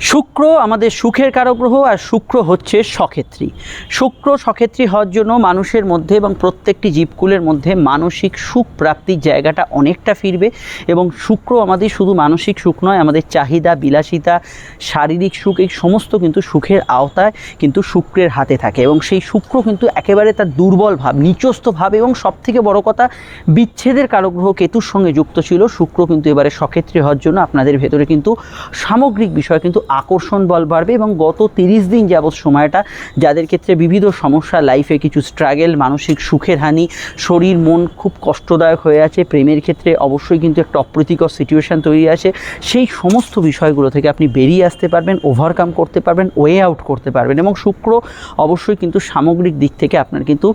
শুক্র আমাদের সুখের কারক গ্রহ আর শুক্র হচ্ছে সক্ষেত্রী। শুক্র সক্ষেত্রী হওয়ার জন্য মানুষের মধ্যে এবং প্রত্যেকটি জীবকুলের মধ্যে মানসিক সুখ প্রাপ্তির জায়গাটা অনেকটা ফিরবে এবং শুক্র আমাদের শুধু মানসিক সুখ নয়, আমাদের চাহিদা, বিলাসিতা, শারীরিক সুখ, এই সমস্ত কিন্তু সুখের আওতায় কিন্তু শুক্রের হাতে থাকে এবং সেই শুক্র কিন্তু একেবারে তার দুর্বল ভাব, নিচস্থ ভাব এবং সবথেকে বড় কথা বিচ্ছেদের কারক গ্রহ কেতুর সঙ্গে যুক্ত ছিল। শুক্র কিন্তু এবারে সক্ষেত্রী হওয়ার জন্য আপনাদের ভেতরে কিন্তু সামগ্রিক বিষয় কিন্তু আকর্ষণ বল বাড়বে এবং গত তিরিশ দিন যাবৎ সময়টা যাদের ক্ষেত্রে বিবিধ সমস্যা লাইফে কিছু স্ট্রাগেল মানসিক সুখের হানি, শরীর, মন খুব কষ্টদায়ক হয়ে আছে, প্রেমের ক্ষেত্রে অবশ্যই কিন্তু একটা অপ্রীতিকর সিচুয়েশান তৈরি আছে। সেই সমস্ত বিষয়গুলো থেকে আপনি বেরিয়ে আসতে পারবেন ওভারকাম করতে পারবেন ওয়ে আউট করতে পারবেন এবং শুক্র অবশ্যই কিন্তু সামগ্রিক দিক থেকে আপনার কিন্তু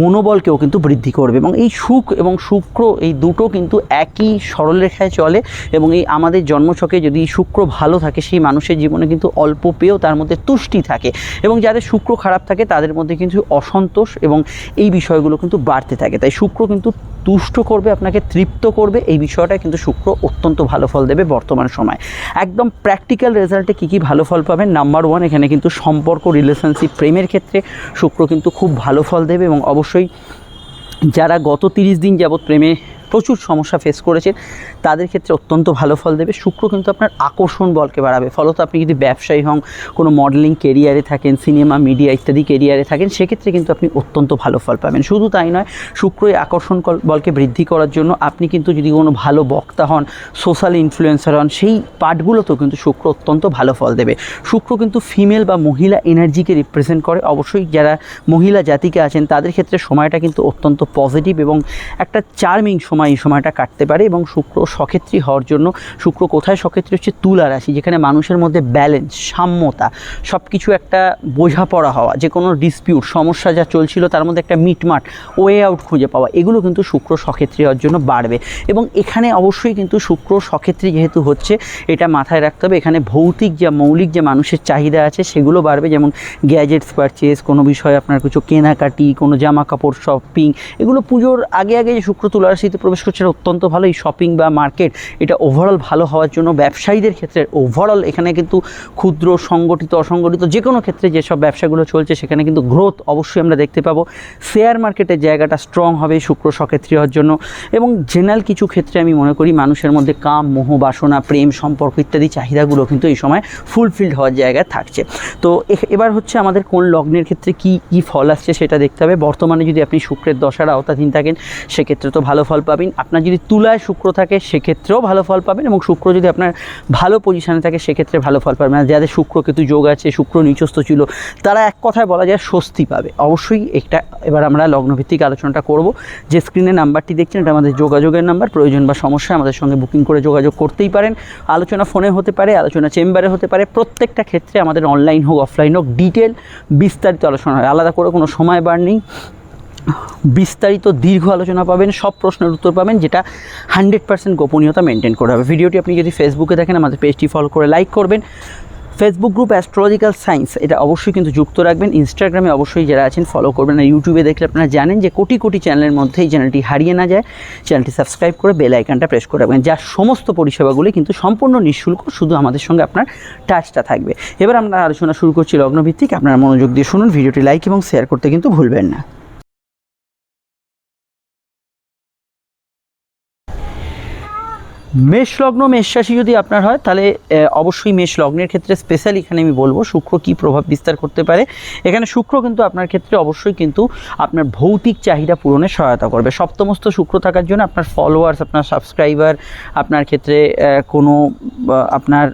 মনোবলকেও কিন্তু বৃদ্ধি করবে এবং এই সুখ এবং শুক্র এই দুটো কিন্তু একই সরলরেখায় চলে এবং এই আমাদের জন্মছকে যদি শুক্র ভালো থাকে, সেই মানুষের জীবনে কিন্তু অল্প পেয়েও তার মধ্যে তুষ্টি থাকে এবং যাদের শুক্র খারাপ থাকে তাদের মধ্যে কিন্তু অসন্তোষ এবং এই বিষয়গুলো কিন্তু বাড়তে থাকে। তাই শুক্র কিন্তু তুষ্ট করবে, আপনাকে তৃপ্ত করবে। এই বিষয়টা কিন্তু শুক্র অত্যন্ত ভালো ফল দেবে বর্তমান সময়। একদম প্র্যাকটিক্যাল রেজাল্টে কী কী ভালো ফল পাবেন? নাম্বার ওয়ান এখানে কিন্তু সম্পর্ক রিলেশনশিপ প্রেমের ক্ষেত্রে শুক্র কিন্তু খুব ভালো ফল দেবে এবং অবশ্যই যারা গত তিরিশ দিন যাবৎ প্রেমে প্রচুর সমস্যা ফেস করেছেন। তাদের ক্ষেত্রে অত্যন্ত ভালো ফল দেবে। শুক্র কিন্তু আপনার আকর্ষণ বলকে বাড়াবে। ফলত আপনি যদি ব্যবসায়ী হন, কোনো মডেলিং কেরিয়ারে থাকেন সিনেমা মিডিয়া ইত্যাদি কেরিয়ারে থাকেন, সেক্ষেত্রে কিন্তু আপনি অত্যন্ত ভালো ফল পাবেন। শুধু তাই নয়, শুক্রই আকর্ষণ বলকে বৃদ্ধি করার জন্য আপনি কিন্তু যদি কোনো ভালো বক্তা হন সোশ্যাল ইনফ্লুয়েন্সার হন, সেই পার্টগুলোতেও কিন্তু শুক্র অত্যন্ত ভালো ফল দেবে। শুক্র কিন্তু ফিমেল বা মহিলা এনার্জিকে রিপ্রেজেন্ট করে। অবশ্যই যারা মহিলা জাতিকে আছেন, তাদের ক্ষেত্রে সময়টা কিন্তু অত্যন্ত পজিটিভ এবং একটা চার্মিং সময় এই সময়টা কাটতে পারে এবং শুক্র সক্ষেত্রী হওয়ার জন্য, শুক্র কোথায়? সক্ষেত্রী হচ্ছে তুলা রাশি, যেখানে মানুষের মধ্যে ব্যালেন্স সাম্যতা সব কিছু একটা বোঝাপড়া হওয়া যে কোনো ডিসপিউট সমস্যা যা চলছিল তার মধ্যে একটা মিটমাট ওয়ে আউট খুঁজে পাওয়া, এগুলো কিন্তু শুক্র সক্ষেত্রী হওয়ার জন্য বাড়বে। এবং এখানে অবশ্যই কিন্তু শুক্র সক্ষেত্রী যেহেতু হচ্ছে, এটা মাথায় রাখতে হবে, এখানে ভৌতিক যা মৌলিক যে মানুষের চাহিদা আছে সেগুলো বাড়বে, যেমন গ্যাজেটস পারচেস কোনো বিষয়ে আপনার কিছু কেনাকাটি, কোনো জামা কাপড় শপিং এগুলো পুজোর আগে আগে যে শুক্র তুলা রাশিতে প্রবেশ করছে, এটা অত্যন্ত ভালো। এই শপিং বা মার্কেট এটা ওভারঅল ভালো হওয়ার জন্য ব্যবসায়ীদের ক্ষেত্রে ওভারঅল এখানে কিন্তু ক্ষুদ্র, সংগঠিত, অসংগঠিত যে কোনো ক্ষেত্রে যেসব ব্যবসাগুলো চলছে, সেখানে কিন্তু গ্রোথ অবশ্যই আমরা দেখতে পাবো। শেয়ার মার্কেটের জায়গাটা স্ট্রং হবে, শুক্র সক্ষেত্রী হওয়ার জন্য। এবং জেনারেল কিছু ক্ষেত্রে আমি মনে করি, মানুষের মধ্যে কাম, মোহ, বাসনা, প্রেম সম্পর্ক ইত্যাদি চাহিদাগুলো কিন্তু এই সময় ফুলফিলড হওয়ার জায়গায় থাকছে। তো এবার হচ্ছে আমাদের কোন লগ্নের ক্ষেত্রে কি কি ফল আসছে সেটা দেখতে হবে। বর্তমানে যদি আপনি শুক্রের দশার আওতাধীন থাকেন, সেক্ষেত্রে তো ভালো ফল পাবেন। আপনার যদি তুলায় শুক্র থাকে, সেক্ষেত্রেও ভালো ফল পাবেন এবং শুক্র যদি আপনার ভালো পজিশানে থাকে, সেক্ষেত্রে ভালো ফল পাবেন। যাদের শুক্র কেতু যোগ আছে, শুক্র নিচস্থ ছিল, তারা এক কথায় বলা যায় স্বস্তি পাবে। অবশ্যই একটা, এবার আমরা লগ্নভিত্তিক আলোচনাটা করব। যে স্ক্রিনে নাম্বারটি দেখছেন, এটা আমাদের যোগাযোগের নাম্বার। প্রয়োজন বা সমস্যা, আমাদের সঙ্গে বুকিং করে যোগাযোগ করতেই পারেন। আলোচনা ফোনে হতে পারে, আলোচনা চেম্বারে হতে পারে। প্রত্যেকটা ক্ষেত্রে আমাদের অনলাইন হোক অফলাইন হোক ডিটেল বিস্তারিত আলোচনা হয়। আলাদা করে কোনো সময় বার নেই। বিস্তারিত দীর্ঘ আলোচনা পাবেন, সব প্রশ্নের উত্তর পাবেন, যেটা হান্ড্রেড পার্সেন্ট গোপনীয়তা মেনটেন করা হবে। ভিডিওটি আপনি যদি ফেসবুকে দেখেন, আমাদের পেজটি ফলো করে লাইক করবেন। ফেসবুক গ্রুপ অ্যাস্ট্রোলজিক্যাল সায়েন্স, এটা অবশ্যই কিন্তু যুক্ত রাখবেন। ইনস্টাগ্রামে অবশ্যই যারা আছেন, ফলো করবেন। আর ইউটিউবে দেখলে আপনারা জানেন যে কোটি কোটি চ্যানেলের মধ্যে এই চ্যানেলটি হারিয়ে না যায়। চ্যানেলটি সাবস্ক্রাইব করে বেল আইকনটা প্রেস করে রাখবেন যার সমস্ত পরিষেবাগুলি কিন্তু সম্পূর্ণ নিঃশুল্ক, শুধু আমাদের সঙ্গে আপনার টাচটা থাকবে। এবার আমরা আলোচনা শুরু করছি লগ্নভিত্তিক। আপনারা মনোযোগ দিয়ে শুনুন, ভিডিওটি লাইক এবং শেয়ার করতে কিন্তু ভুলবেন না। মেষ লগ্ন মেষ রাশি যদি আপনার হয়, তাহলে অবশ্যই মেষ লগ্নের ক্ষেত্রে স্পেশাল এখানে আমি বলব শুক্র কি প্রভাব বিস্তার করতে পারে। এখানে শুক্র কিন্তু আপনার ক্ষেত্রে অবশ্যই কিন্তু আপনার ভৌতিক চাহিদা পূরণে সহায়তা করবে। সপ্তমস্ত শুক্র থাকার জন্য আপনার ফলোয়ার্স আপনার সাবস্ক্রাইবার আপনার ক্ষেত্রে কোনো আপনার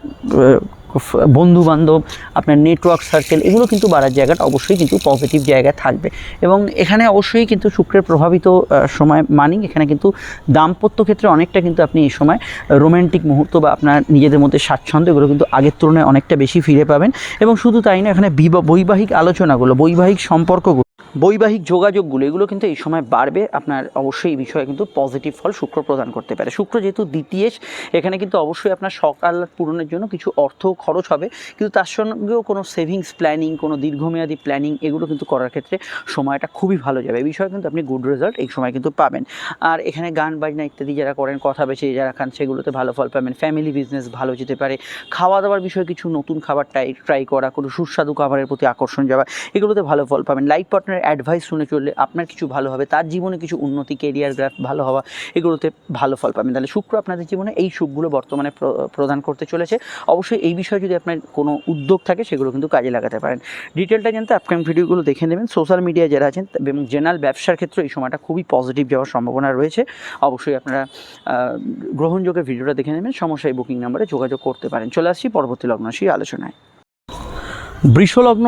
বন্ধু বান্ধব আপনার নেটওয়ার্ক সার্কেল এগুলো কিন্তু বাড়ার জায়গাটা অবশ্যই কিন্তু পজিটিভ জায়গায় থাকবে। এবং এখানে অবশ্যই কিন্তু শুক্রের প্রভাবিত সময় মানি এখানে কিন্তু দাম্পত্য ক্ষেত্রে অনেকটা কিন্তু আপনি এই সময় রোমান্টিক মুহূর্ত বা আপনার নিজেদের মধ্যে স্বাচ্ছন্দ্য, এগুলো কিন্তু আগের তুলনায় অনেকটা বেশি ফিরে পাবেন। এবং শুধু তাই না, এখানে বিবা- বৈবাহিক আলোচনাগুলো, বৈবাহিক সম্পর্কগুলো বৈবাহিক যোগাযোগগুলো, এগুলো কিন্তু এই সময় বাড়বে। আপনার অবশ্যই এই বিষয়ে কিন্তু পজিটিভ ফল শুক্র প্রদান করতে পারে। শুক্র যেহেতু দ্বিতীয়, এখানে কিন্তু অবশ্যই আপনার সকাল পূরণের জন্য কিছু অর্থ খরচ হবে। কিন্তু তার সঙ্গেও কোনো সেভিংস প্ল্যানিং কোনো দীর্ঘমেয়াদী প্ল্যানিং এগুলো কিন্তু করার ক্ষেত্রে সময়টা খুবই ভালো যাবে। এই বিষয়ে কিন্তু আপনি গুড রেজাল্ট এই সময় কিন্তু পাবেন। আর এখানে গান বাজনা ইত্যাদি যারা করেন, কথা বেছে যারা খান, সেগুলোতে ভালো ফল পাবেন। ফ্যামিলি বিজনেস ভালো যেতে পারে। খাওয়া দাওয়ার বিষয়ে কিছু নতুন খাবার ট্রাই ট্রাই করা, কোনো সুস্বাদু খাবারের প্রতি আকর্ষণ যাওয়া, এগুলোতে ভালো ফল পাবেন। লাইফ পার্টনারের অ্যাডভাইস শুনে চললে আপনার কিছু ভালো হবে তার জীবনে কিছু উন্নতি কেরিয়ার গ্রাফ ভালো হওয়া এগুলোতে ভালো ফল পাবেন। তাহলে শুক্র আপনাদের জীবনে এই সুখগুলো বর্তমানে প্র- প্রদান করতে চলেছে। অবশ্যই এই বিষয়ে যদি আপনার কোনো উদ্যোগ থাকে সেগুলো কিন্তু কাজে লাগাতে পারেন। ডিটেলটা জানতে আপকামিং ভিডিওগুলো দেখে নেবেন। সোশ্যাল মিডিয়ায় যারা আছেন এবং জেনারেল ব্যবসার ক্ষেত্রে এই সময়টা খুবই পজিটিভ যাওয়ার সম্ভাবনা রয়েছে। অবশ্যই আপনারা আহ, গ্রহণযোগের ভিডিওটা দেখে নেবেন। সমস্যায় বুকিং নাম্বারে যোগাযোগ করতে পারেন। চলে আসছি পরবর্তী লগ্নশী আলোচনায়। বৃষলগ্ন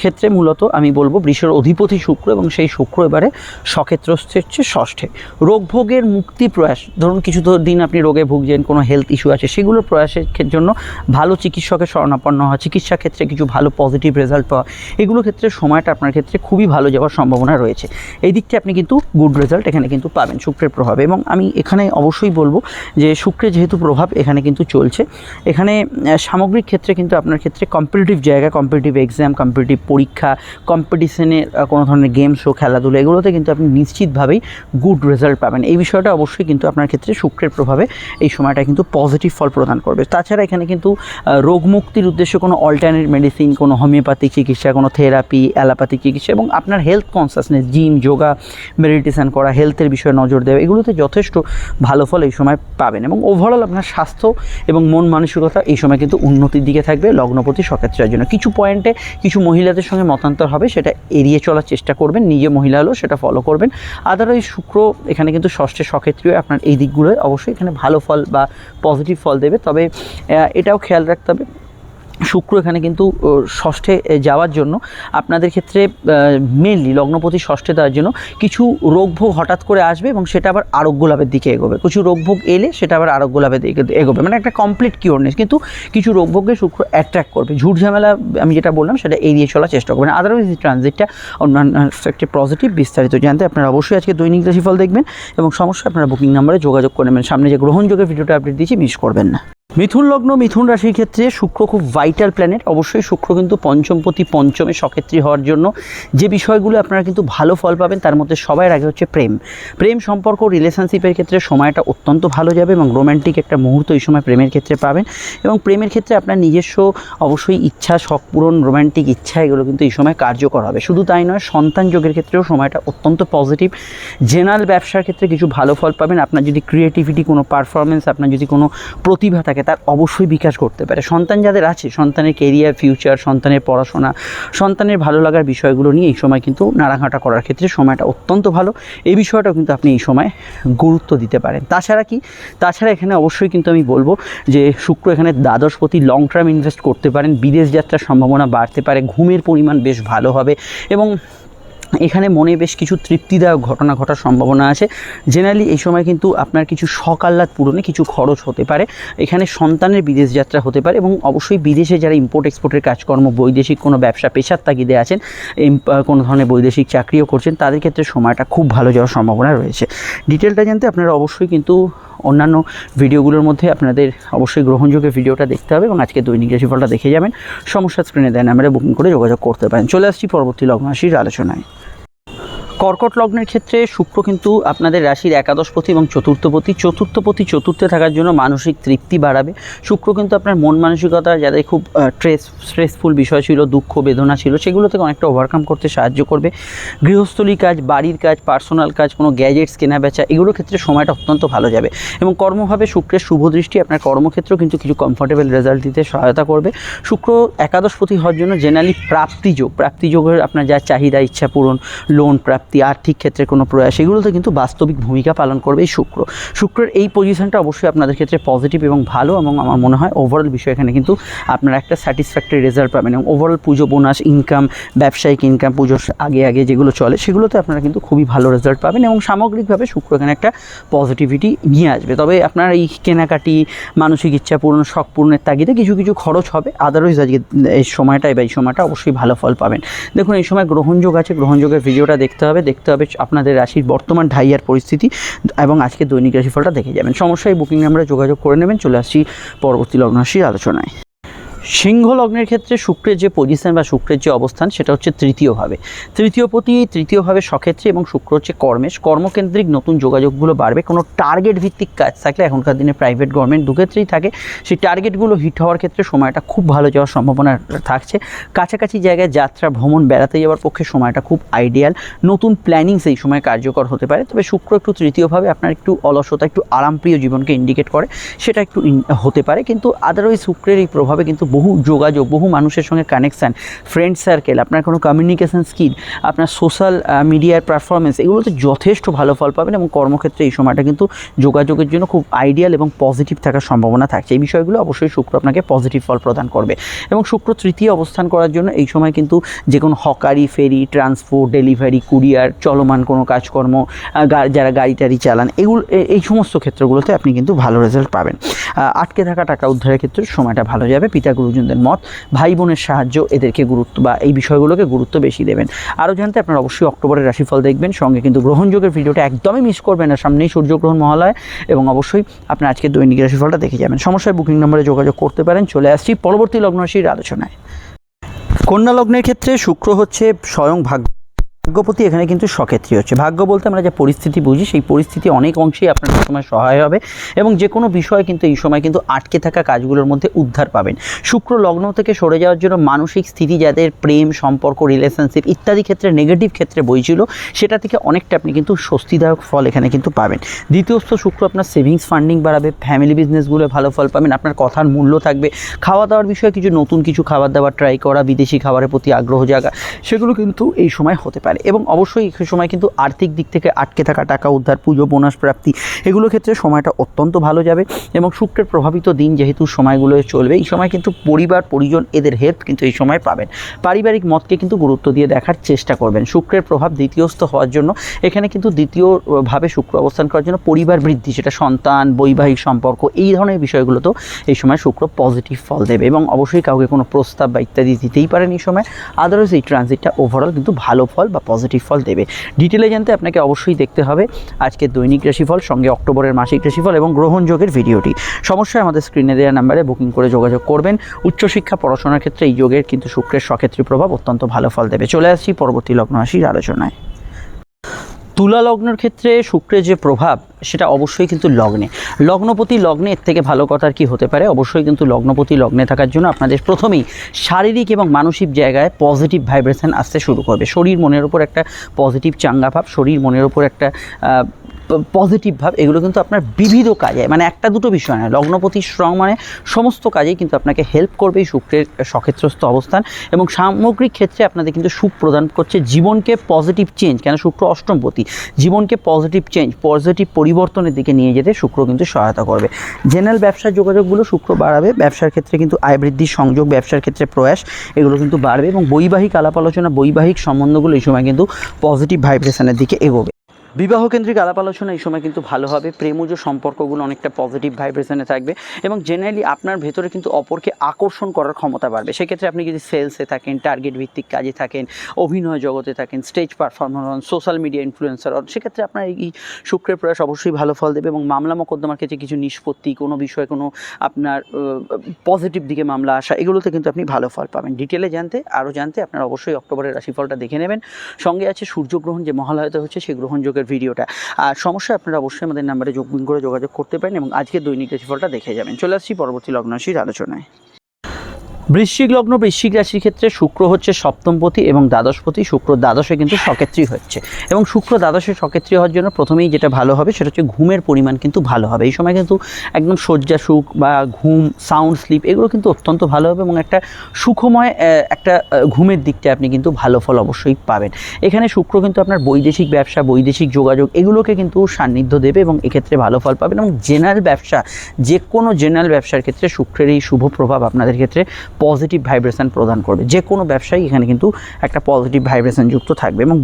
ক্ষেত্রে মূলত আমি বলব বৃষের অধিপতি শুক্র এবং সেই শুক্র এবারে সক্ষেত্র হচ্ছে ষষ্ঠে। রোগভোগের মুক্তি প্রয়াস, ধরুন কিছু তো দিন আপনি রোগে ভুগছেন, কোনো হেলথ ইস্যু আছে, সেগুলো প্রয়াসের জন্য ভালো চিকিৎসকের শরণাপন্ন হওয়া, চিকিৎসা ক্ষেত্রে কিছু ভালো পজিটিভ রেজাল্ট পাওয়া, এগুলো ক্ষেত্রে সময়টা আপনার ক্ষেত্রে খুবই ভালো যাওয়ার সম্ভাবনা রয়েছে। এই দিকটা আপনি কিন্তু গুড রেজাল্ট এখানে কিন্তু পাবেন শুক্রের প্রভাবে এবং আমি এখানে অবশ্যই বলব যে শুক্রের যেহেতু প্রভাব এখানে কিন্তু চলছে, এখানে সামগ্রিক ক্ষেত্রে কিন্তু আপনার ক্ষেত্রে কম্পিটিটিভ জায়গা কম্পিটিটিভ এক্সাম কম্পিটিটিভ পরীক্ষা কম্পিটিশনে কোনো ধরনের গেম শো খেলাধুলো এগুলোতে কিন্তু আপনি নিশ্চিতভাবেই গুড রেজাল্ট পাবেন। এই বিষয়টা অবশ্যই কিন্তু আপনার ক্ষেত্রে শুক্রের প্রভাবে এই সময়টা কিন্তু পজিটিভ ফল প্রদান করবে। তাছাড়া এখানে কিন্তু আহ, রোগ মুক্তির উদ্দেশ্যে কোনো অল্টারনেট মেডিসিন কোনো হোমিওপ্যাথিক চিকিৎসা কোনো থেরাপি অ্যালোপ্যাথিক চিকিৎসা এবং আপনার health consciousness gym yoga meditation করা হেলথের বিষয়ে নজর দেওয়া এগুলোতে যথেষ্ট ভালো ফল এই সময় পাবেন এবং ওভারঅল আপনার স্বাস্থ্য এবং মন মানসিকতা এই সময় কিন্তু উন্নতির দিকে থাকবে লগ্নপতি সক্ষেত্রের জন্য। কিছু পয়েন্টে কিছু মহিলাদের সঙ্গে মতান্তর হবে, সেটা এড়িয়ে চলার চেষ্টা করবেন, নিজে মহিলা হলেও সেটা ফলো করবেন। আদারওয়াইজ শুক্র এখানে কিন্তু ষষ্ঠে সক্ষেত্রীয়, আপনার এই দিকগুলোয় অবশ্যই এখানে ভালো ফল বা পজিটিভ ফল দেবে। তবে এটাও খেয়াল রাখতে হবে। শুক্র এখানে কিন্তু ষষ্ঠে যাওয়ার জন্য আপনাদের ক্ষেত্রে মেনলি লগ্নপতি ষষ্ঠে দেওয়ার জন্য কিছু রোগভোগ হঠাৎ করে আসবে এবং সেটা আবার আরোগ্য লাভের দিকে এগোবে। কিছু রোগভোগ এলে সেটা আবার আরোগ্য লাভের দিকে এগোবে। মানে একটা কমপ্লিট কিওরনেস কিন্তু কিছু রোগভোগকে শুক্র অ্যাট্রাক্ট করবে। ঝুট ঝামেলা, আমি যেটা বললাম, সেটা এড়িয়ে চলার চেষ্টা করবেন আদারওয়াইজ এই ট্রানজিটটা অন্যান্য একটি পজিটিভ বিস্তারিত জানতে আপনারা অবশ্যই আজকে দৈনিক রাশিফল দেখবেন এবং সমস্যা আপনারা বুকিং নাম্বারে যোগাযোগ করে নেবেন। সামনে যে গ্রহণযোগের ভিডিওটা আপডেট দিয়েছি মিস করবেন না। মিথুন লগ্ন, মিথুন রাশির ক্ষেত্রে শুক্র খুব ভাইটাল প্ল্যানেট অবশ্যই শুক্র কিন্তু পঞ্চমপতি, পঞ্চমে সক্ষেত্রী হওয়ার জন্য। যে বিষয়গুলো আপনারা কিন্তু ভালো ফল পাবেন, তার মধ্যে সবার আগে হচ্ছে প্রেম। প্রেম সম্পর্ক রিলেশনশিপের ক্ষেত্রে সময়টা অত্যন্ত ভালো যাবে এবং রোম্যান্টিক একটা মুহূর্ত এই সময় প্রেমের ক্ষেত্রে পাবেন। এবং প্রেমের ক্ষেত্রে আপনার নিজস্ব অবশ্যই ইচ্ছা, শখ পূরণ রোম্যান্টিক ইচ্ছা, এগুলো কিন্তু এই সময় কার্যকর হবে। শুধু তাই নয়, সন্তান যোগের ক্ষেত্রেও সময়টা অত্যন্ত পজিটিভ জেনারেল ব্যবসার ক্ষেত্রে কিছু ভালো ফল পাবেন। আপনার যদি ক্রিয়েটিভিটি কোনো পারফরমেন্স আপনার যদি কোনো প্রতিভা থাকে তার অবশ্যই বিকাশ করতে পারে। সন্তান যাদের আছে, সন্তানের কেরিয়ার ফিউচার সন্তানের পড়াশোনা, সন্তানের ভালো লাগার বিষয়গুলো নিয়ে এই সময় কিন্তু নাড়াঘাটা করার ক্ষেত্রে সময়টা অত্যন্ত ভালো। এই বিষয়টাও কিন্তু আপনি এই সময় গুরুত্ব দিতে পারেন। তাছাড়া কি? তাছাড়া এখানে অবশ্যই কিন্তু আমি বলব যে শুক্র এখানে দ্বাদশপতি লং টার্ম ইনভেস্ট করতে পারেন। বিদেশ যাত্রার সম্ভাবনা বাড়তে পারে। ঘুমের পরিমাণ বেশ ভালো হবে এবং এখানে মনে বেশ কিছু তৃপ্তিদায়ক ঘটনা ঘটার সম্ভাবনা আছে। জেনারেলি এই সময় কিন্তু আপনার কিছু সকাল্লাদ পূরণে কিছু খরচ হতে পারে। এখানে সন্তানের বিদেশ যাত্রা হতে পারে এবং অবশ্যই বিদেশে যারা ইম্পোর্ট এক্সপোর্টের কাজকর্ম, বৈদেশিক কোনো ব্যবসা, পেশার তাগিদে আছেন কোনো ধরনের বৈদেশিক চাকরিও করছেন, তাদের ক্ষেত্রে সময়টা খুব ভালো যাওয়ার সম্ভাবনা রয়েছে। ডিটেলটা জানতে আপনারা অবশ্যই কিন্তু অন্যান্য ভিডিওগুলোর মধ্যে আপনাদের অবশ্যই গ্রহণযোগ্য ভিডিওটা দেখতে হবে এবং আজকে দৈনিক রাশিফলটা দেখে যাবেন। সমস্যা স্ক্রিনে দেন আমরা বুকিং করে যোগাযোগ করতে পারেন। চলে আসছি পরবর্তী লগ্ন রাশির আলোচনায়। কর্কট লগ্নের ক্ষেত্রে শুক্র কিন্তু আপনাদের রাশির একাদশপতি এবং চতুর্থ চতুর্থপতি চতুর্থপতি চতুর্থে থাকার জন্য মানসিক তৃপ্তি বাড়াবে। শুক্র কিন্তু আপনার মন মানসিকতা, যাদের খুব স্ট্রেস স্ট্রেসফুল বিষয় ছিল, দুঃখ, বেদনা ছিল, সেগুলো থেকে অনেকটা ওভারকাম করতে সাহায্য করবে। গৃহস্থলী কাজ, বাড়ির কাজ পার্সোনাল কাজ, কোনো গ্যাজেটস কেনা বেচা এগুলোর ক্ষেত্রে সময়টা অত্যন্ত ভালো যাবে। এবং কর্মভাবে শুক্রের শুভ দৃষ্টি আপনার কর্মক্ষেত্রেও কিন্তু কিছু কমফোর্টেবল রেজাল্ট দিতে সহায়তা করবে। শুক্র একাদশ একাদশপতি হওয়ার জন্য জেনারেলি প্রাপ্তিযোগ প্রাপ্তিযোগের আপনার যা চাহিদা, ইচ্ছা পূরণ লোন প্রাপ্তি প্রাপ্তি আর্থিক ক্ষেত্রে কোনো প্রয়াস, এগুলোতে কিন্তু বাস্তবিক ভূমিকা পালন করবে এই শুক্র। শুক্রের এই পজিশনটা অবশ্যই আপনাদের ক্ষেত্রে পজিটিভ এবং ভালো এবং আমার মনে হয় ওভারঅল বিষয় এখানে কিন্তু আপনারা একটা স্যাটিসফ্যাক্টরি রেজাল্ট পাবেন এবং ওভারঅল পুজো বোনাস ইনকাম ব্যবসায়িক ইনকাম পুজোর আগে আগে যেগুলো চলে, সেগুলোতে আপনারা কিন্তু খুবই ভালো রেজাল্ট পাবেন এবং সামগ্রিকভাবে শুক্র এখানে একটা পজিটিভিটি নিয়ে আসবে। তবে আপনার এই কেনাকাটি, মানসিক ইচ্ছা পূরণ, শখ পূরণের তাগিদে কিছু কিছু খরচ হবে। আদারওয়াইজ আজকে এই সময়টায় বা এই সময়টা অবশ্যই ভালো ফল পাবেন। দেখুন, এই সময় গ্রহণযোগ আছে, গ্রহণযোগের ভিডিওটা দেখতে হবে। দেখতে হবে আপনাদের রাশির বর্তমান ঢাইয়ার পরিস্থিতি এবং আজকে দৈনিক রাশিফলটা দেখে যাবেন। সমস্যায় বুকিং আমরা যোগাযোগ করে নেবেন। চলে আসছি পরবর্তী লগ্ন রাশির আলোচনায়। সিংহ লগ্নের ক্ষেত্রে শুক্রের যে পজিশন বা শুক্রের যে অবস্থান, সেটা হচ্ছে তৃতীয়ভাবে। তৃতীয়পতি তৃতীয়ভাবে সক্ষেত্রে এবং শুক্র হচ্ছে কর্মেশ। কর্মকেন্দ্রিক নতুন যোগাযোগগুলো বাড়বে। কোনো টার্গেট ভিত্তিক কাজ থাকলে এখনকার দিনে প্রাইভেট গভর্নমেন্ট দুক্ষেত্রেই থাকে। সেই টার্গেটগুলো হিট হওয়ার ক্ষেত্রে সময়টা খুব ভালো যাওয়ার সম্ভাবনা থাকছে। কাছাকাছি জায়গায় যাত্রা, ভ্রমণ, বেড়াতে যাওয়ার পক্ষে সময়টা খুব আইডিয়াল নতুন প্ল্যানিং সেই সময় কার্যকর হতে পারে। তবে শুক্র একটু তৃতীয়ভাবে আপনার একটু অলসতা, একটু আরামপ্রিয় জীবনকে ইন্ডিকেট করে। সেটা একটু হতে পারে। কিন্তু আদারওয়াইজ শুক্রের এই প্রভাবে কিন্তু বহু যোগাযোগ, বহু মানুষের সঙ্গে কানেকশান ফ্রেন্ড সার্কেল আপনার কোনো কমিউনিকেশন স্কিল আপনার সোশ্যাল মিডিয়ার পারফরমেন্স এগুলোতে যথেষ্ট ভালো ফল পাবেন এবং কর্মক্ষেত্রে এই সময়টা কিন্তু যোগাযোগের জন্য খুব আইডিয়াল এবং পজিটিভ থাকার সম্ভাবনা থাকছে। এই বিষয়গুলো অবশ্যই শুক্র আপনাকে পজিটিভ ফল প্রদান করবে। এবং শুক্র তৃতীয় অবস্থান করার জন্য এই সময় কিন্তু যে কোনো হকারি, ফেরি ট্রান্সপোর্ট ডেলিভারি কুরিয়ার চলমান কোনো কাজকর্ম যারা গাড়ি টাড়ি চালান, এগুলো এই সমস্ত ক্ষেত্রগুলোতে আপনি কিন্তু ভালো রেজাল্ট পাবেন। আটকে থাকা টাকা উদ্ধারের ক্ষেত্রে সময়টা ভালো যাবে। পিতা গুরুজনদের মত ভাই বোনের সাহায্য এদেরকে গুরুত্ব বা এই বিষয়গুলোকে গুরুত্ব বেশি দেবেন। আরও জানতে আপনারা অবশ্যই অক্টোবরের রাশিফল দেখবেন। সঙ্গে কিন্তু গ্রহণযোগের ভিডিওটা একদমই মিস করবেন না। সামনেই সূর্যগ্রহণ মহালয় এবং অবশ্যই আপনি আজকে দৈনিক রাশিফলটা দেখে যাবেন। সমস্যায় বুকিং নম্বরে যোগাযোগ করতে পারেন। চলে আসছি পরবর্তী লগ্ন রাশির আলোচনায়। কন্যা লগ্নের ক্ষেত্রে শুক্র হচ্ছে স্বয়ং ভাগ্য। ভাগ্যপতি এখানে কিন্তু সক্ষেত্রী হচ্ছে। ভাগ্য বলতে আমরা যে পরিস্থিতি বুঝি, সেই পরিস্থিতি অনেক অংশেই আপনার সময় সহায় হবে এবং যে কোনো বিষয় কিন্তু এই সময় কিন্তু আটকে থাকা কাজগুলোর মধ্যে উদ্ধার পাবেন। শুক্র লগ্ন থেকে সরে যাওয়ার জন্য মানসিক স্থিতি, যাদের প্রেম, সম্পর্ক রিলেশনশিপ ইত্যাদি ক্ষেত্রে নেগেটিভ ক্ষেত্রে বইছিল, সেটা থেকে অনেকটা আপনি কিন্তু স্বস্তিদায়ক ফল এখানে কিন্তু পাবেন। দ্বিতীয়স্থ শুক্র আপনার সেভিংস ফান্ডিং বাড়াবে ফ্যামিলি বিজনেসগুলো ভালো ফল পাবেন, আপনার কথার মূল্য থাকবে। খাওয়া দাওয়ার বিষয়ে কিছু নতুন কিছু খাবার দাবার ট্রাই করা, বিদেশি খাবারের প্রতি আগ্রহ জাগা, সেগুলো কিন্তু এই সময় হতে পারে। এবং অবশ্যই এই সময় কিন্তু আর্থিক দিক থেকে আটকে থাকা টাকা, উদ্ধার, পুজো, বোনাস প্রাপ্তি, এগুলো ক্ষেত্রে সময়টা অত্যন্ত ভালো যাবে এবং শুক্রের প্রভাবিত দিন যেহেতু সময়গুলো চলবে, এই সময় কিন্তু পরিবার, পরিজন এদের হেল্প কিন্তু এই সময় পাবেন। পারিবারিক মতকে কিন্তু গুরুত্ব দিয়ে দেখার চেষ্টা করবেন। শুক্রের প্রভাব দ্বিতীয়স্থ হওয়ার জন্য, এখানে কিন্তু দ্বিতীয়ভাবে শুক্র অবস্থান করার জন্য পরিবার বৃদ্ধি, সেটা সন্তান, বৈবাহিক সম্পর্ক, এই ধরনের বিষয়গুলোতেও এই সময় শুক্র পজিটিভ ফল দেবে এবং অবশ্যই কাউকে কোনো প্রস্তাব বা ইত্যাদি দিতেই পারেন এই সময়। আদারওয়াইজ এই ট্রানজিটটা ওভারঅল কিন্তু ভালো ফল বা পজিটিভ ফল দেবে। ডিটেলে জানতে আপনাকে অবশ্যই দেখতে হবে আজকে দৈনিক রাশিফল, সঙ্গে অক্টোবরের মাসিক রাশিফল এবং গ্রহণযোগের ভিডিওটি। সমস্যায় আমাদের স্ক্রিনে দেওয়া নাম্বারে বুকিং করে যোগাযোগ করবেন। উচ্চশিক্ষা, পড়াশোনার ক্ষেত্রে এই যোগের কিন্তু শুক্রের সক্ষেত্রী প্রভাব অত্যন্ত ভালো ফল দেবে। চলে আসছি পরবর্তী লগ্ন রাশির আলোচনায়। তুলা লগ্নের ক্ষেত্রে শুক্রের যে প্রভাব সেটা অবশ্যই কিন্তু লগ্নে। লগ্নপতি লগ্নে এর থেকে ভালো কথার কি হতে পারে? অবশ্যই কিন্তু লগ্নপতি লগ্নে থাকার জন্য আপনাদের প্রথমেই শারীরিক এবং মানসিক জায়গায় পজিটিভ ভাইব্রেশন আসতে শুরু করবে। শরীর মনের উপর একটা পজিটিভ চাঙ্গা ভাব, শরীর মনের উপর একটা পজিটিভ ভাব, এগুলো কিন্তু আপনার বিবিধ কাজে মানে একটা দুটো বিষয় নয়। লগ্নপতি স্ট্রং মানে সমস্ত কাজেই কিন্তু আপনাকে হেল্প করবে এই শুক্রের সক্ষেত্রস্থ অবস্থান এবং সামগ্রিক ক্ষেত্রে আপনাদের কিন্তু সুখ প্রদান করছে। জীবনকে পজিটিভ চেঞ্জ কেন? শুক্র অষ্টমপতি। জীবনকে পজিটিভ চেঞ্জ পজিটিভ পরিবর্তনের দিকে নিয়ে যেতে শুক্র কিন্তু সহায়তা করবে। জেনারেল ব্যবসার যোগাযোগগুলো শুক্র বাড়াবে, ব্যবসার ক্ষেত্রে কিন্তু আয় বৃদ্ধির সংযোগ, ব্যবসার ক্ষেত্রে প্রয়াস, এগুলো কিন্তু বাড়বে এবং বৈবাহিক আলাপ আলোচনা, বৈবাহিক সম্বন্ধগুলো এই সময় কিন্তু পজিটিভ ভাইব্রেশনের দিকে এগোবে। বিবাহ কেন্দ্রিক আলাপ আলোচনা এই সময় কিন্তু ভালো হবে। প্রেমজ সম্পর্কগুলো অনেকটা পজিটিভ ভাইব্রেশনে থাকবে এবং জেনারেলি আপনার ভেতরে কিন্তু অপরকে আকর্ষণ করার ক্ষমতা বাড়বে। সেক্ষেত্রে আপনি যদি সেলসে থাকেন টার্গেট ভিত্তিক কাজে থাকেন, অভিনয় জগতে থাকেন স্টেজ পারফর্মার হন সোশ্যাল মিডিয়া ইনফ্লুয়েন্সার হন, সেক্ষেত্রে আপনার এই শুক্রের প্রয়াস অবশ্যই ভালো ফল দেবে এবং মামলা মোকদ্দমার ক্ষেত্রে কিছু নিষ্পত্তি, কোনো বিষয়ে কোনো আপনার পজিটিভ দিকে মামলা আসা, এগুলোতে কিন্তু আপনি ভালো ফল পাবেন। ডিটেলে জানতে, আরও জানতে আপনারা অবশ্যই অক্টোবরের রাশিফলটা দেখে নেবেন। সঙ্গে আছে সূর্যগ্রহণ যে মহালয়তে হচ্ছে সেই গ্রহণযোগের ভিডিওটা। আর সমস্যা, আপনারা অবশ্যই আমাদের নাম্বারে যোগ করে যোগাযোগ করতে পারেন এবং আজকে দৈনিক রাশিফলটা দেখে যাবেন। চলে আসছি পরবর্তী লগ্নরাশির আলোচনায়। বৃশ্চিক লগ্ন, বৃশ্চিক রাশির ক্ষেত্রে শুক্র হচ্ছে সপ্তমপতি এবং দ্বাদশপতি। শুক্র দ্বাদশে কিন্তু সকেত্রী হচ্ছে এবং শুক্র দ্বাদশে সকেত্রী হওয়ার জন্য প্রথমেই যেটা ভালো হবে সেটা হচ্ছে ঘুমের পরিমাণ কিন্তু ভালো হবে। এই সময় কিন্তু একদম শয্যা সুখ বা ঘুম সাউন্ড স্লিপ এগুলো কিন্তু অত্যন্ত ভালো হবে এবং একটা সুখময় একটা ঘুমের দিকটা আপনি কিন্তু ভালো ফল অবশ্যই পাবেন। এখানে শুক্র কিন্তু আপনার বৈদেশিক ব্যবসা, বৈদেশিক যোগাযোগ এগুলোকে কিন্তু সান্নিধ্য দেবে এবং এক্ষেত্রে ভালো ফল পাবেন এবং জেনারেল ব্যবসা যে কোনো জেনারেল ব্যবসার ক্ষেত্রে শুক্রের এই শুভ প্রভাব আপনাদের ক্ষেত্রে পজিটিভ ভাইব্রেশন প্রদান করবে। যে কোনো ব্যবসায়ী এখানে কিন্তু একটা পজিটিভ ভাইব্রেশন যুক্ত থাকবে এবং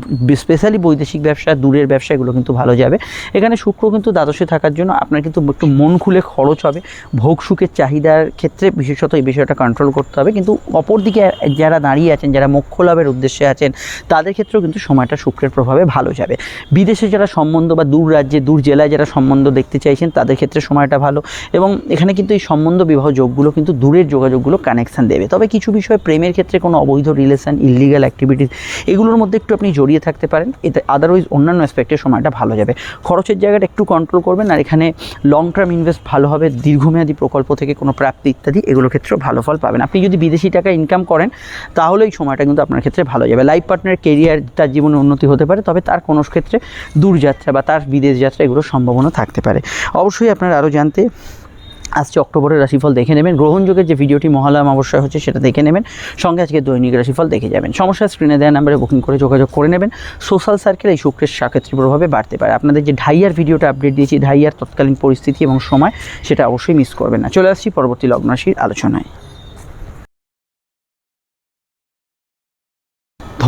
স্পেশালি বৈদেশিক ব্যবসা, দূরের ব্যবসা, এগুলো কিন্তু ভালো যাবে। এখানে শুক্র কিন্তু দ্বাদশে থাকার জন্য আপনার কিন্তু একটু মন খুলে খরচ হবে। ভোগ সুখের চাহিদার ক্ষেত্রে বিশেষত এই বিষয়টা কন্ট্রোল করতে হবে। কিন্তু অপরদিকে যারা দাঁড়িয়ে আছেন, যারা মোক্ষ লাভের উদ্দেশ্যে আছেন, তাদের ক্ষেত্রেও কিন্তু সময়টা শুক্রের প্রভাবে ভালো যাবে। বিদেশে যারা সম্বন্ধ বা দূর রাজ্যে, দূর জেলায় যারা সম্বন্ধ দেখতে চাইছেন, তাদের ক্ষেত্রে সময়টা ভালো। এবং এখানে কিন্তু এই সম্বন্ধ বিবাহ যোগগুলো কিন্তু দূরের যোগাযোগগুলো কানেকশন দেবে। তবে কিছু বিষয়ে প্রেমের ক্ষেত্রে কোনো অবৈধ রিলেশন ইলিগাল অ্যাক্টিভিটিস এগুলোর মধ্যে একটু আপনি জড়িয়ে থাকতে পারেন। এতে আদারওয়াইজ অন্যান্য অ্যাসপেক্টে সময়টা ভালো যাবে। খরচের জায়গাটা একটু কন্ট্রোল করবেন আর এখানে লং টার্ম ইনভেস্ট ভালো হবে, দীর্ঘমেয়াদী প্রকল্প থেকে কোনো প্রাপ্তি ইত্যাদি এগুলোর ক্ষেত্রেও ভালো ফল পাবেন। আপনি যদি বিদেশি টাকা ইনকাম করেন, তাহলে এই সময়টা কিন্তু আপনার ক্ষেত্রে ভালো যাবে। লাইফ পার্টনার কেরিয়ার তার জীবনে উন্নতি হতে পারে, তবে তার কোনো ক্ষেত্রে দূরযাত্রা বা তার বিদেশ যাত্রা এগুলোর সম্ভাবনা থাকতে পারে। অবশ্যই আপনারা আরও জানতে আসছে অক্টোবরের রাশিফল দেখে নেবেন। গ্রহণযোগের যে ভিডিওটি মহালয়া অবশ্যই হচ্ছে সেটা দেখে নেবেন। সঙ্গে আজকে দৈনিক রাশিফল দেখে যাবেন। সমস্যা স্ক্রিনে দেওয়া নাম্বারে বুকিং করে যোগাযোগ করে নেবেন। সোশ্যাল সার্কেল এই শুক্রের সাক্ষেত্রী প্রভাবে বাড়তে পারে। আপনাদের যে ঢাইয়ার ভিডিওটা আপডেট দিয়েছি, ঢাইয়ার তৎকালীন পরিস্থিতি এবং সময়, সেটা অবশ্যই মিস করবেন না। চলে আসছি পরবর্তী লগ্ন রাশির আলোচনায়।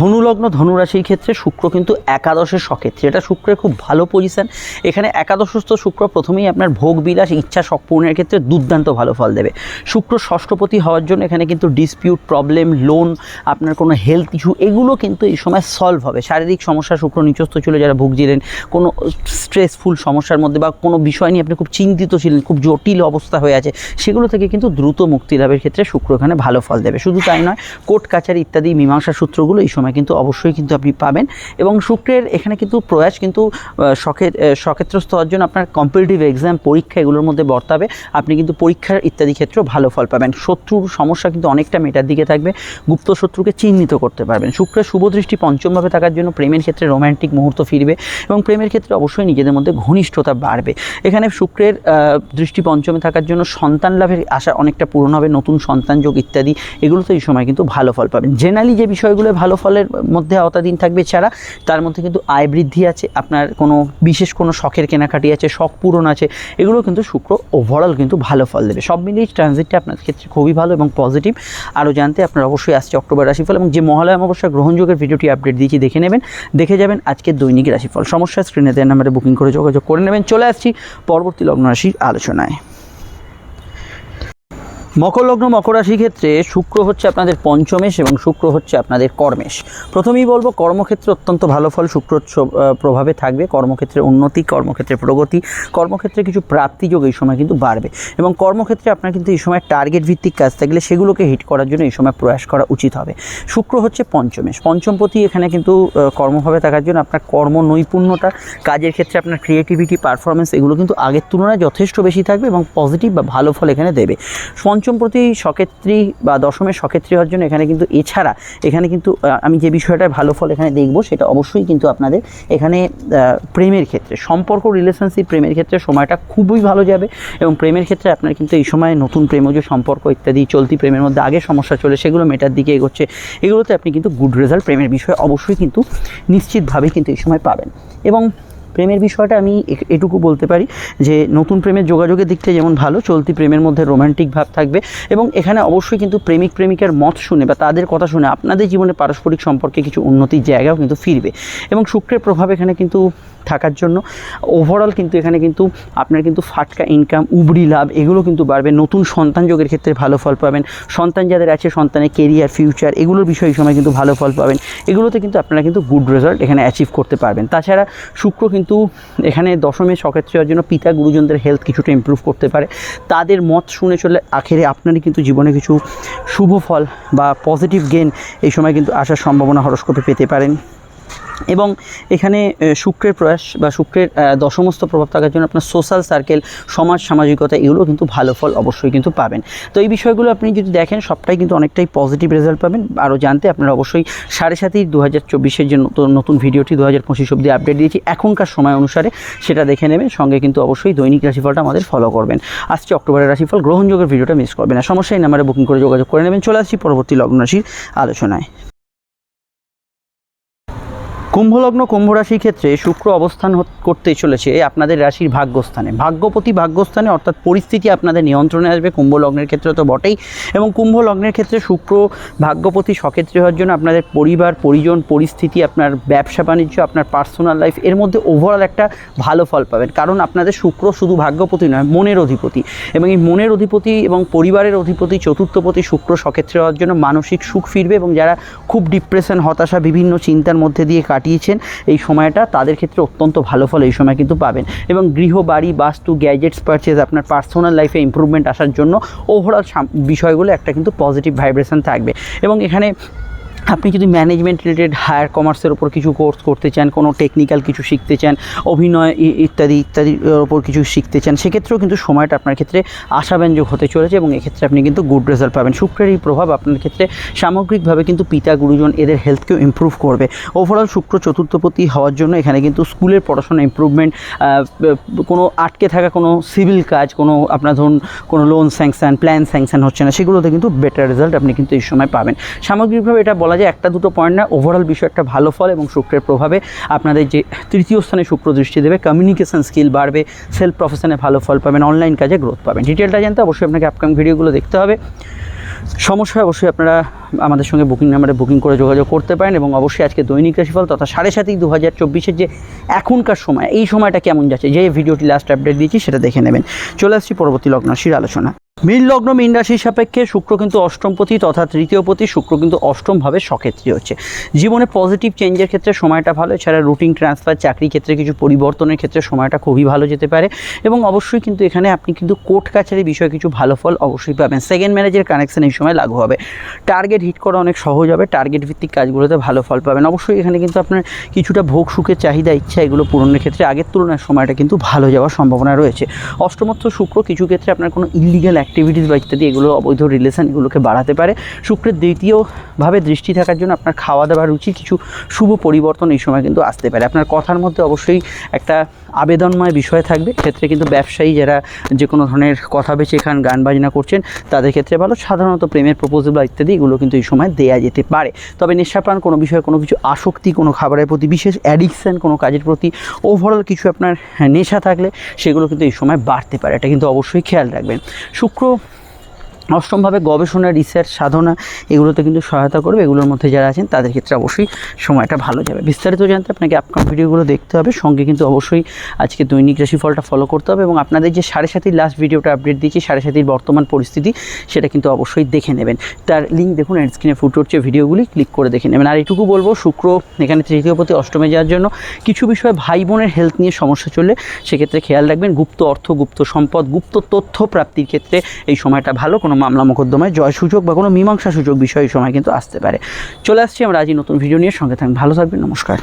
ধনুলগ্ন ধনুরাশির ক্ষেত্রে শুক্র কিন্তু একাদশের সক্ষেত্রে। এটা শুক্রের খুব ভালো পজিশন এখানে একাদশস্থ শুক্র প্রথমেই আপনার ভোগ বিলাস, ইচ্ছা শখ পূরণের ক্ষেত্রে দুর্দান্ত ভালো ফল দেবে। শুক্র ষষ্ঠপতি হওয়ার জন্য এখানে কিন্তু ডিসপিউট প্রবলেম লোন আপনার কোনো হেলথ ইস্যু এগুলো কিন্তু এই সময় সলভ হবে। শারীরিক সমস্যা, শুক্র নিচস্থ ছিল, যারা ভুগছিলেন, কোনো স্ট্রেসফুল সমস্যার মধ্যে বা কোনো বিষয় নিয়ে আপনি খুব চিন্তিত ছিলেন, খুব জটিল অবস্থা হয়ে আছে, সেগুলো থেকে কিন্তু দ্রুত মুক্তি লাভের ক্ষেত্রে শুক্র এখানে ভালো ফল দেবে। শুধু তাই নয়, কোর্ট কাছারি ইত্যাদি, মীমাংসা সূত্রগুলো এই সময় কিন্তু অবশ্যই কিন্তু আপনি পাবেন। এবং শুক্রের এখানে কিন্তু প্রয়াস কিন্তু সক্ষেত্রস্থ হওয়ার জন্য আপনার কম্পিটিটিভ এক্সাম পরীক্ষা এগুলোর মধ্যে বর্তাবে। আপনি কিন্তু পরীক্ষার ইত্যাদি ক্ষেত্রেও ভালো ফল পাবেন। শত্রুর সমস্যা কিন্তু অনেকটা মেটার দিকে থাকবে। গুপ্ত শত্রুকে চিহ্নিত করতে পারবেন। শুক্রের শুভ দৃষ্টি পঞ্চমভাবে থাকার জন্য প্রেমের ক্ষেত্রে রোম্যান্টিক মুহূর্ত ফিরবে এবং প্রেমের ক্ষেত্রে অবশ্যই নিজেদের মধ্যে ঘনিষ্ঠতা বাড়বে। এখানে শুক্রের দৃষ্টি পঞ্চমে থাকার জন্য সন্তান লাভের আশা অনেকটা পূরণ হবে। নতুন সন্তান যোগ ইত্যাদি, এগুলোতে এই সময় কিন্তু ভালো ফল পাবেন। জেনারেলি যে বিষয়গুলো ভালো ফলের মধ্যে আওতাধীন থাকবে ছাড়া তার মধ্যে কিন্তু আয় বৃদ্ধি আছে, আপনার কোনো বিশেষ কোনো শখের কেনাকাটি আছে, শখ পূরণ আছে, এগুলো কিন্তু শুক্র ওভারঅল কিন্তু ভালো ফল দেবে। সব মিলিয়ে ট্রানজিটটা আপনার ক্ষেত্রে খুবই ভালো এবং পজিটিভ আরও জানতে আপনার অবশ্যই আসছে অক্টোবর রাশিফল এবং যে মহালয় অমাবস্যা গ্রহণযোগের ভিডিওটি আপডেট দিয়েছি দেখে নেবেন, দেখে যাবেন আজকের দৈনিক রাশিফল। সমস্যা স্ক্রিনে দেওয়ার নাম্বারে বুকিং করে যোগাযোগ করে নেবেন। চলে আসছি পরবর্তী লগ্ন রাশির আলোচনায়। মকর লগ্ন মকর রাশির ক্ষেত্রে শুক্র হচ্ছে আপনাদের পঞ্চমেশ এবং শুক্র হচ্ছে আপনাদের কর্মেশ। প্রথমেই বলব, কর্মক্ষেত্রে অত্যন্ত ভালো ফল শুক্র প্রভাবে থাকবে। কর্মক্ষেত্রে উন্নতি, কর্মক্ষেত্রে প্রগতি, কর্মক্ষেত্রে কিছু প্রাপ্তিযোগ এই সময় কিন্তু বাড়বে। এবং কর্মক্ষেত্রে আপনার কিন্তু এই সময় টার্গেট ভিত্তিক কাজ থাকলে সেগুলোকে হিট করার জন্য এই সময় প্রয়াস করা উচিত হবে। শুক্র হচ্ছে পঞ্চমেশ। পঞ্চমপতি এখানে কিন্তু কর্মভাবে থাকার জন্য আপনার কর্ম নৈপুণ্যতা, কাজের ক্ষেত্রে আপনার ক্রিয়েটিভিটি পারফরমেন্স এগুলো কিন্তু আগের তুলনায় যথেষ্ট বেশি থাকবে এবং পজিটিভ বা ভালো ফল এখানে দেবে। পঞ্চমপতি সক্ষেত্রী বা দশমের সক্ষেত্রী হওয়ার জন্য এখানে কিন্তু এছাড়া এখানে কিন্তু আমি যে বিষয়টার ভালো ফল এখানে দেখব সেটা অবশ্যই কিন্তু আপনাদের এখানে প্রেমের ক্ষেত্রে, সম্পর্ক রিলেশনশিপ প্রেমের ক্ষেত্রে সময়টা খুবই ভালো যাবে এবং প্রেমের ক্ষেত্রে আপনার কিন্তু এই সময় নতুন প্রেমজ সম্পর্ক ইত্যাদি, চলতি প্রেমের মধ্যে আগে সমস্যা চলে, সেগুলো মেটার দিকে এগোচ্ছে, এগুলোতে আপনি কিন্তু গুড রেজাল্ট প্রেমের বিষয়ে অবশ্যই কিন্তু নিশ্চিতভাবেই কিন্তু এই সময় পাবেন। এবং প্রেমের বিষয়টা আমি এটুকু বলতে পারি যে নতুন প্রেমের যোগাযোগের দিক থেকে যেমন ভালো, চলতি প্রেমের মধ্যে রোমান্টিক ভাব থাকবে এবং এখানে অবশ্যই কিন্তু প্রেমিক প্রেমিকার মত শুনে বা তাদের কথা শুনে আপনাদের জীবনে পারস্পরিক সম্পর্কে কিছু উন্নতির জায়গাও কিন্তু ফিরবে এবং শুক্রের প্রভাব এখানে কিন্তু থাকার জন্য। ওভারঅল কিন্তু এখানে কিন্তু আপনার কিন্তু ফাটকা ইনকাম উবরি লাভ এগুলো কিন্তু বাড়বে। নতুন সন্তান যোগের ক্ষেত্রে ভালো ফল পাবেন। সন্তান যাদের আছে, সন্তানের কেরিয়ার ফিউচার এগুলোর বিষয়ে এই সময় কিন্তু ভালো ফল পাবেন। এগুলোতে কিন্তু আপনারা কিন্তু গুড রেজাল্ট এখানে অ্যাচিভ করতে পারবেন। তাছাড়া শুক্র কিন্তু এখানে দশমে সক্ষেত্রে হওয়ার জন্য পিতা, গুরুজনদের হেলথ কিছুটা ইমপ্রুভ করতে পারে। তাদের মত শুনে চলে আখেরে আপনারই কিন্তু জীবনে কিছু শুভ ফল বা পজিটিভ গেন এই সময় কিন্তু আসার সম্ভাবনা হরস্কোপে পেতে পারেন। এবং এখানে শুক্রের প্রয়াস বা শুক্রের দশমস্ত প্রভাব থাকার জন্য আপনার সোশ্যাল সার্কেল সমাজ, সামাজিকতা, এগুলো কিন্তু ভালো ফল অবশ্যই কিন্তু পাবেন। তো এই বিষয়গুলো আপনি যদি দেখেন, সবটাই কিন্তু অনেকটাই পজিটিভ রেজাল্ট পাবেন। আরও জানতে আপনারা অবশ্যই সাড়ে সাতই দু হাজার চব্বিশের যে নতুন নতুন ভিডিওটি দু হাজার পঁচিশ অব্দি আপডেট দিয়েছি, এখনকার সময় অনুসারে সেটা দেখে নেবেন। সঙ্গে কিন্তু অবশ্যই দৈনিক রাশিফলটা আমাদের ফলো করবেন। আসছে অক্টোবরের রাশিফল গ্রহণযোগের ভিডিওটা মিস করবেন না। সমস্যা নাম্বারে বুকিং করে যোগাযোগ করে নেবেন। চলে আসছি পরবর্তী লগ্ন রাশির আলোচনায়। কুম্ভ লগ্ন কুম্ভ রাশির ক্ষেত্রে শুক্র অবস্থান করতে চলেছে আপনাদের রাশির ভাগ্যস্থানে। ভাগ্যপতি ভাগ্যস্থানে অর্থাৎ পরিস্থিতি আপনাদের নিয়ন্ত্রণে আসবে, কুম্ভলগ্নের ক্ষেত্রে তো বটেই। এবং কুম্ভলগ্নের ক্ষেত্রে শুক্র ভাগ্যপতি সক্ষেত্রে হওয়ার জন্য আপনাদের পরিবার, পরিজন, পরিস্থিতি, আপনার ব্যবসা বাণিজ্য, আপনার পার্সোনাল লাইফ এর মধ্যে ওভারঅল একটা ভালো ফল পাবেন। কারণ আপনাদের শুক্র শুধু ভাগ্যপতি নয়, মনের অধিপতি। এবং এই মনের অধিপতি এবং পরিবারের অধিপতি, চতুর্থপতি শুক্র সক্ষেত্রে হওয়ার জন্য মানসিক সুখ ফিরবে এবং যারা খুব ডিপ্রেশন হতাশা, বিভিন্ন চিন্তার মধ্যে দিয়ে কাটিয়েছেন এই সময়টা তাদের ক্ষেত্রে অত্যন্ত ভালো ফল এই সময় কিন্তু পাবেন। এবং গৃহ, বাড়ি, বাস্তু গ্যাজেটস পারচেজ আপনার পার্সোনাল লাইফে ইম্প্রুভমেন্ট আসার জন্য ওভারঅল বিষয়গুলো একটা কিন্তু পজিটিভ ভাইব্রেশন থাকবে। এবং এখানে আপনি যদি ম্যানেজমেন্ট রিলেটেড হায়ার কমার্সের ওপর কিছু কোর্স করতে চান, কোনো টেকনিক্যাল কিছু শিখতে চান, অভিনয় ইত্যাদি, ইত্যাদির ওপর কিছু শিখতে চান, সেক্ষেত্রেও কিন্তু সময়টা আপনার ক্ষেত্রে আশাব্যঞ্জক হতে চলেছে এবং এক্ষেত্রে আপনি কিন্তু গুড রেজাল্ট পাবেন। শুক্রের এই প্রভাব আপনার ক্ষেত্রে সামগ্রিকভাবে কিন্তু পিতা, গুরুজন এদের হেলথকেও ইমপ্রুভ করবে। ওভারঅল শুক্র চতুর্থপতি হওয়ার জন্য এখানে কিন্তু স্কুলের পড়াশোনা ইমপ্রুভমেন্ট কোনো আটকে থাকা কোনো সিভিল কাজ, কোনো আপনার ধরুন কোনো লোন স্যাংশন প্ল্যান স্যাংশন হচ্ছে না, সেগুলোতে কিন্তু বেটার রেজাল্ট আপনি কিন্তু এই সময় পাবেন। সামগ্রিকভাবে এটা বলা যায় একটা দুটো পয়েন্ট না ওভারঅল বিষয় একটা ভালো ফল এবং শুক্রের প্রভাবে আপনাদের যে তৃতীয় স্থানে শুক্র দৃষ্টি দেবে কমিউনিকেশন স্কিল বাড়বে সেলফ প্রফেশনে ভালো ফল পাবেন অনলাইন কাজে গ্রোথ পাবেন। ডিটেলটা জানতে অবশ্যই আপনাকে আপকামিং ভিডিওগুলো দেখতে হবে। সমস্যা অবশ্যই আপনারা আমাদের সঙ্গে বুকিং নাম্বারে বুকিং করে যোগাযোগ করতে পারেন এবং অবশ্যই আজকে দৈনিক রাশিফল তথা সাড়ে সাতই দু হাজার চব্বিশের যে এখনকার সময়, এই সময়টা কেমন যাচ্ছে, যে ভিডিওটি লাস্ট আপডেট দিয়েছি সেটা দেখে নেবেন। চলে আসছি পরবর্তী লগ্ন রাশির আলোচনা। মীন লগ্ন মীন রাশির সাপেক্ষে শুক্র কিন্তু অষ্টমপতি তথা তৃতীয়পতি শুক্র কিন্তু অষ্টমভাবে সক্ষেত্রী হচ্ছে। জীবনে পজিটিভ চেঞ্জের ক্ষেত্রে সময়টা ভালো, এছাড়া রুটিন ট্রান্সফার চাকরি ক্ষেত্রে কিছু পরিবর্তনের ক্ষেত্রে সময়টা খুবই ভালো যেতে পারে। এবং অবশ্যই কিন্তু এখানে আপনি কিন্তু কোর্ট কাছারি বিষয়ে কিছু ভালো ফল অবশ্যই পাবেন। সেকেন্ড ম্যানেজের কানেকশন এই সময় লাগু হবে। টার্গেট হিট করা অনেক সহজ হবে। টার্গেট ভিত্তিক কাজগুলোতে ভালো ফল পাবেন। অবশ্যই এখানে কিন্তু আপনার কিছুটা ভোগ, সুখের চাহিদা, ইচ্ছা এগুলো পূরণের ক্ষেত্রে আগের তুলনায় সময়টা কিন্তু ভালো যাওয়ার সম্ভাবনা রয়েছে। অষ্টমত্ব শুক্র কিছু ক্ষেত্রে আপনার কোনো ইলিগাল অ্যাক্টিভিটিস বা ইত্যাদি, এগুলো অবৈধ রিলেশন এগুলোকে বাড়াতে পারে। শুক্রের দ্বিতীয়ভাবে দৃষ্টি থাকার জন্য আপনার খাওয়া দাওয়া রুচির কিছু শুভ পরিবর্তন এই সময় কিন্তু আসতে পারে। আপনার কথার মধ্যে অবশ্যই একটা আবেদনময় বিষয় থাকবে। ক্ষেত্রে কিন্তু ব্যবসায়ী যারা যে কোনো ধরনের কথা বেছে এখান গান বাজনা করছেন, তাদের ক্ষেত্রে ভালো। সাধারণত প্রেমের প্রপোজাল বা ইত্যাদি এগুলো কিন্তু এই সময় দেয়া যেতে পারে। তবে নেশাপ্রাণ কোনো বিষয়ে কোনো কিছু আসক্তি, কোনো খাবারের প্রতি বিশেষ অ্যাডিকশান কোনো কাজের প্রতি ওভারঅল কিছু আপনার নেশা থাকলে সেগুলো কিন্তু এই সময় বাড়তে পারে। এটা কিন্তু অবশ্যই খেয়াল রাখবেন। শুক্র অষ্টমভাবে গবেষণা রিসার্চ সাধনা, এগুলোতে কিন্তু সহায়তা করবে। এগুলোর মধ্যে যারা আছেন, তাদের ক্ষেত্রে অবশ্যই সময়টা ভালো যাবে। বিস্তারিত জানতে আপনাকে আপকাম ভিডিওগুলো দেখতে হবে। সঙ্গে কিন্তু অবশ্যই আজকে দৈনিক রাশিফলটা ফলো করতে হবে এবং আপনাদের যে সাড়ে সাতির লাস্ট ভিডিওটা আপডেট দিয়েছি, সাড়ে সাতির বর্তমান পরিস্থিতি, সেটা কিন্তু অবশ্যই দেখে নেবেন। তার লিঙ্ক দেখুন এড স্ক্রিনে ফুটে উঠছে ভিডিওগুলি ক্লিক করে দেখে নেবেন। আর এটুকু বলব, শুক্র এখানে তৃতীয় প্রতি অষ্টমে যাওয়ার জন্য কিছু বিষয়ে ভাই বোনের হেলথ নিয়ে সমস্যা চললে সেক্ষেত্রে খেয়াল রাখবেন, গুপ্ত অর্থ, গুপ্ত সম্পদ, গুপ্ত তথ্য প্রাপ্তির ক্ষেত্রে এই সময়টা ভালো। কোনো মামলা মোকদ্দমায় জয় সুযোগ বা কোনো মীমাংসা সুযোগ বিষয়ের সময় কিন্তু আসতে পারে। চলে আসছি আমরা আজই নতুন ভিডিও নিয়ে। সঙ্গে থাকবেন, ভালো থাকবেন, নমস্কার।